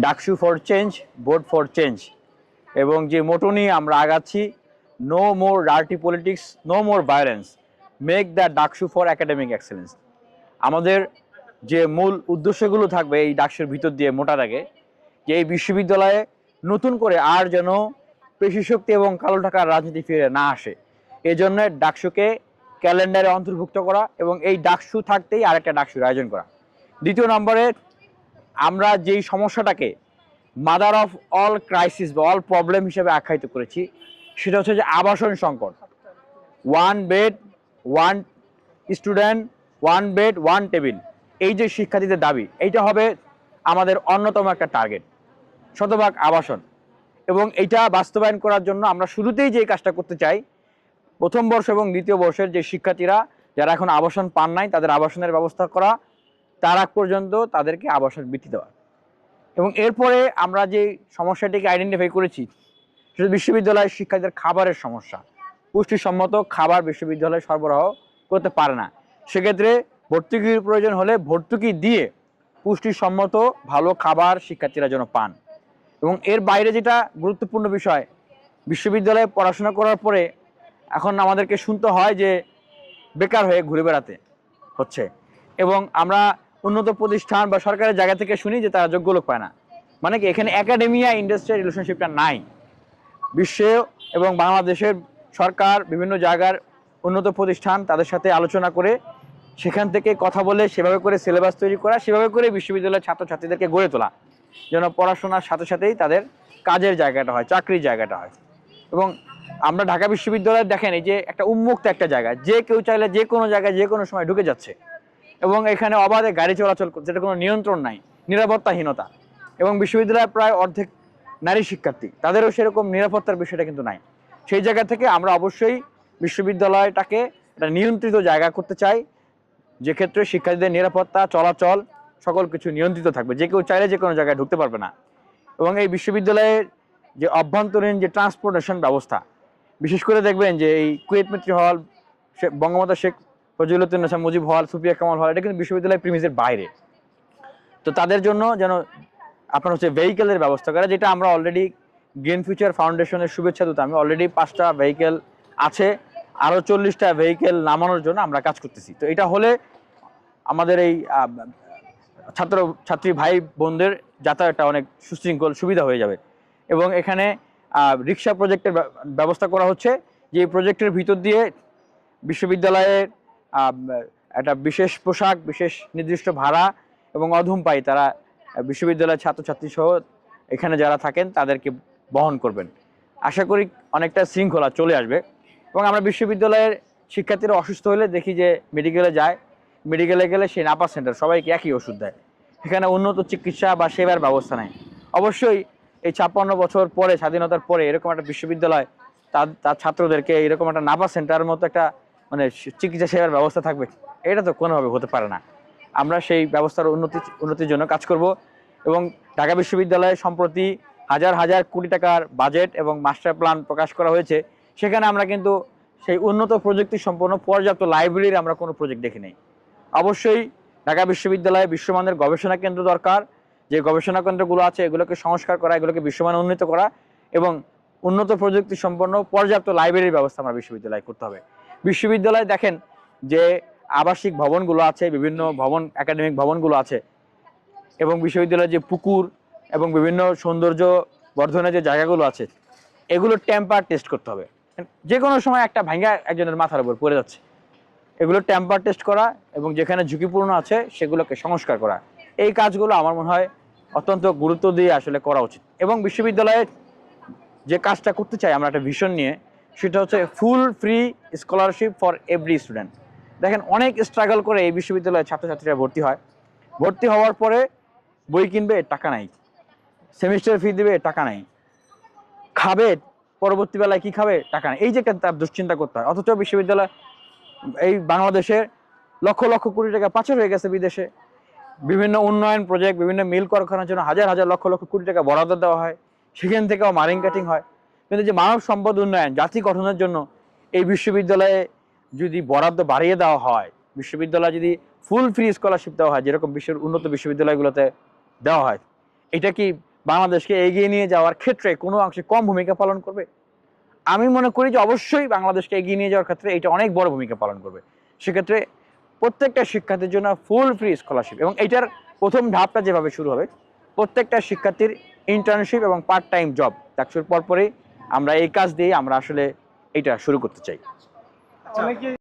DUCSU for change vote for change. এবং যে motto নিয়ে আমরা আগাচ্ছি no more dirty politics no more violence make the DUCSU for academic excellence আমাদের যে মূল উদ্দেশ্যগুলো থাকবে এই ডাকসুর ভিতর দিয়ে মোটা থাকে যে এই বিশ্ববিদ্যালয়ে নতুন করে আর যেন পেশি শক্তি এবং কালো টাকার রাজনীতি ফিরে না আসে এই জন্য ডাকসুকে ক্যালেন্ডারে অন্তর্ভুক্ত করা এবং এই ডাকসু থাকতেই আরেকটা ডাকসুর আয়োজন করা। দ্বিতীয় নম্বরে আমরা যেই সমস্যাটাকে মাদার অফ অল ক্রাইসিস বা অল প্রবলেম হিসেবে আখ্যায়িত করেছি, সেটা হচ্ছে যে আবাসন সংকট। One bed one student one bed one table এই যে শিক্ষার্থীদের দাবি, এইটা হবে আমাদের অন্যতম একটা টার্গেট শতভাগ আবাসন। এবং এইটা বাস্তবায়ন করার জন্য আমরা শুরুতেই যে কাজটা করতে চাই, প্রথম বর্ষ এবং দ্বিতীয় বর্ষের যে শিক্ষার্থীরা, যারা এখন আবাসন পান নাই, তাদের আবাসনের ব্যবস্থা করা তার আগ পর্যন্ত তাদেরকে আবাসন বৃত্তি দেওয়া। এবং এরপরে আমরা যে সমস্যাটিকে আইডেন্টিফাই করেছি, সেটা বিশ্ববিদ্যালয়ের শিক্ষার্থীদের খাবারের সমস্যা। পুষ্টিসম্মত খাবার বিশ্ববিদ্যালয় সরবরাহ করতে পারে না। সেক্ষেত্রে ভর্তুকির প্রয়োজন হলে ভর্তুকি দিয়ে পুষ্টিসম্মত ভালো খাবার শিক্ষার্থীরা যেন পান। এবং এর বাইরে যেটা গুরুত্বপূর্ণ বিষয়, বিশ্ববিদ্যালয়ে পড়াশোনা করার পরে এখন আমাদেরকে শুনতে হয় যে বেকার হয়ে ঘুরে বেড়াতে হচ্ছে। এবং আমরা উন্নত প্রতিষ্ঠান বা সরকারের জায়গা থেকে শুনি যে তারা যোগ্য লোক পায় না। মানে কি, এখানে একাডেমিয়া ইন্ডাস্ট্রিয়াল রিলেশনশিপটা নাই। বিশ্বে এবং বাংলাদেশের সরকার বিভিন্ন জায়গার উন্নত প্রতিষ্ঠান তাদের সাথে আলোচনা করে, সেখান থেকে কথা বলে, সেভাবে করে সিলেবাস তৈরি করা, সেভাবে করে বিশ্ববিদ্যালয়ের ছাত্রছাত্রীদেরকে গড়ে তোলা। যেন পড়াশোনার সাথে সাথেই তাদের কাজের জায়গাটা হয়, চাকরির জায়গাটা হয়। এবং আমরা ঢাকা বিশ্ববিদ্যালয়ে দেখেন, এই যে একটা উন্মুক্ত একটা জায়গা, যে কেউ চাইলে যে কোনো জায়গায় যে কোনো সময় ঢুকে যাচ্ছে। এবং এখানে অবাধে গাড়ি চলাচল যেটা কোনো নিয়ন্ত্রণ নাই, নিরাপত্তাহীনতা। এবং বিশ্ববিদ্যালয়ে প্রায় অর্ধেক নারী শিক্ষার্থী, তাদেরও সেরকম নিরাপত্তার বিষয়টা কিন্তু নাই। সেই জায়গা থেকে আমরা অবশ্যই বিশ্ববিদ্যালয়টাকে একটা নিয়ন্ত্রিত জায়গা করতে চাই, যে ক্ষেত্রে শিক্ষার্থীদের নিরাপত্তা, চলাচল সকল কিছু নিয়ন্ত্রিত থাকবে। যে কেউ চাইলে যে কোনো জায়গায় ঢুকতে পারবে না। এবং এই বিশ্ববিদ্যালয়ের যে অভ্যন্তরীণ যে ট্রান্সপোর্টেশন ব্যবস্থা, বিশেষ করে দেখবেন যে এই কুয়েত মিত্রি হল বঙ্গমাতা শেখ ফজিলুদ্দিন মুজিব হল সুফিয়া কামাল হল এটা কিন্তু বিশ্ববিদ্যালয় প্রিমিসের বাইরে। তো তাদের জন্য যেন আপনার হচ্ছে ভেহিকেলের ব্যবস্থা করা, যেটা আমরা অলরেডি গ্রিন ফিউচার ফাউন্ডেশনের শুভেচ্ছা দূত, আমি অলরেডি পাঁচটা ভেহিকেল আছে আরও চল্লিশটা ভেহিকেল নামানোর জন্য আমরা কাজ করতেছি। তো এটা হলে আমাদের এই ছাত্র, ছাত্রী ভাই বোনদের যাতায়াতটা অনেক সুশৃঙ্খল, সুবিধা হয়ে যাবে। এবং এখানে রিক্সা প্রজেক্টের ব্যবস্থা করা হচ্ছে, যে এই প্রজেক্টের ভিতর দিয়ে বিশ্ববিদ্যালয়ের একটা বিশেষ পোশাক, বিশেষ নির্দিষ্ট ভাড়া এবং অধম পাই তারা বিশ্ববিদ্যালয়ের ছাত্রছাত্রী সহ এখানে যারা থাকেন তাদেরকে বহন করবেন। আশা করি অনেকটা শৃঙ্খলা চলে আসবে এবং আমরা বিশ্ববিদ্যালয়ের শিক্ষার্থীরা অসুস্থ হলে দেখি যে মেডিকেলে যায়, মেডিকেলে গেলে সেই নাপা সেন্টার সবাইকে একই ওষুধ দেয়। এখানে উন্নত চিকিৎসা বা সেবার ব্যবস্থা নেই। অবশ্যই এই ছাপ্পান্ন বছর পরে, স্বাধীনতার পরে এরকম একটা বিশ্ববিদ্যালয় তার তার ছাত্রদেরকে এরকম একটা নাপা সেন্টারের মতো একটা মানে চিকিৎসা সেবার ব্যবস্থা থাকবে, এটা তো কোনোভাবে হতে পারে না। আমরা সেই ব্যবস্থার উন্নতি, উন্নতির জন্য কাজ করব এবং ঢাকা বিশ্ববিদ্যালয়ে সম্প্রতি হাজার হাজার কোটি টাকার বাজেট এবং মাস্টার প্ল্যান প্রকাশ করা হয়েছে। সেখানে আমরা কিন্তু সেই উন্নত প্রযুক্তি সম্পন্ন পর্যাপ্ত লাইব্রেরির আমরা কোনো প্রজেক্ট দেখি নাই। অবশ্যই ঢাকা বিশ্ববিদ্যালয়ে বিশ্বমানের গবেষণা কেন্দ্র দরকার। যে গবেষণা কেন্দ্রগুলো আছে, এগুলোকে সংস্কার করা, এগুলোকে বিশ্বমান উন্নীত করা এবং উন্নত প্রযুক্তি সম্পন্ন পর্যাপ্ত লাইব্রেরির ব্যবস্থা আমরা বিশ্ববিদ্যালয়ে করতে হবে। বিশ্ববিদ্যালয়ে দেখেন যে আবাসিক ভবনগুলো আছে, বিভিন্ন ভবন একাডেমিক ভবনগুলো আছে এবং বিশ্ববিদ্যালয়ের যে পুকুর এবং বিভিন্ন সৌন্দর্য বর্ধনের যে জায়গাগুলো আছে, এগুলো টেম্পার টেস্ট করতে হবে। যে কোনো সময় একটা ভাঙ্গা একজনের মাথার উপর পড়ে যাচ্ছে। এগুলো টেম্পার টেস্ট করা এবং যেখানে ঝুঁকিপূর্ণ আছে সেগুলোকে সংস্কার করা। এই কাজগুলো আমার মনে হয় অত্যন্ত গুরুত্ব দিয়ে আসলে করা উচিত। এবং বিশ্ববিদ্যালয়ে যে কাজটা করতে চাই আমরা একটা ভিশন নিয়ে, সেটা হচ্ছে full free scholarship for every student দেখেন, অনেক স্ট্রাগল করে এই বিশ্ববিদ্যালয়ে ছাত্রছাত্রীরা ভর্তি হয়। ভর্তি হওয়ার পরে বই কিনবে, টাকা নাই। সেমিস্টার ফি দেবে, টাকা নাই। খাবে, পরবর্তী বেলায় কি খাবে, টাকা নেই। এই যে একটা তার দুশ্চিন্তা করতে হয়। অথচ বিশ্ববিদ্যালয়, এই বাংলাদেশের লক্ষ লক্ষ কোটি টাকা পাচার হয়ে গেছে বিদেশে। বিভিন্ন উন্নয়ন প্রজেক্ট বিভিন্ন মিল কারখানার জন্য হাজার হাজার লক্ষ লক্ষ কোটি টাকা বরাদ্দ দেওয়া হয়। সেখান থেকেও মারিং কাটিং হয়। কিন্তু যে মানব সম্পদ উন্নয়ন, জাতি গঠনের জন্য এই বিশ্ববিদ্যালয়ে যদি বরাদ্দ বাড়িয়ে দেওয়া হয়, বিশ্ববিদ্যালয়ে যদি ফুল ফ্রি স্কলারশিপ দেওয়া হয়, যেরকম বিশ্বের উন্নত বিশ্ববিদ্যালয়গুলোতে দেওয়া হয়, এটা কি বাংলাদেশকে এগিয়ে নিয়ে যাওয়ার ক্ষেত্রে কোনো অংশে কম ভূমিকা পালন করবে? আমি মনে করি যে অবশ্যই বাংলাদেশকে এগিয়ে নিয়ে যাওয়ার ক্ষেত্রে এটা অনেক বড় ভূমিকা পালন করবে। সেক্ষেত্রে প্রত্যেকটা শিক্ষার্থীর জন্য ফুল ফ্রি স্কলারশিপ এবং এটার প্রথম ধাপটা যেভাবে শুরু হবে, প্রত্যেকটা শিক্ষার্থীর ইন্টার্নশিপ এবং পার্ট টাইম জব চাকরির পরপরই আমরা এই কাজ দিয়ে আমরা আসলে এটা শুরু করতে চাই।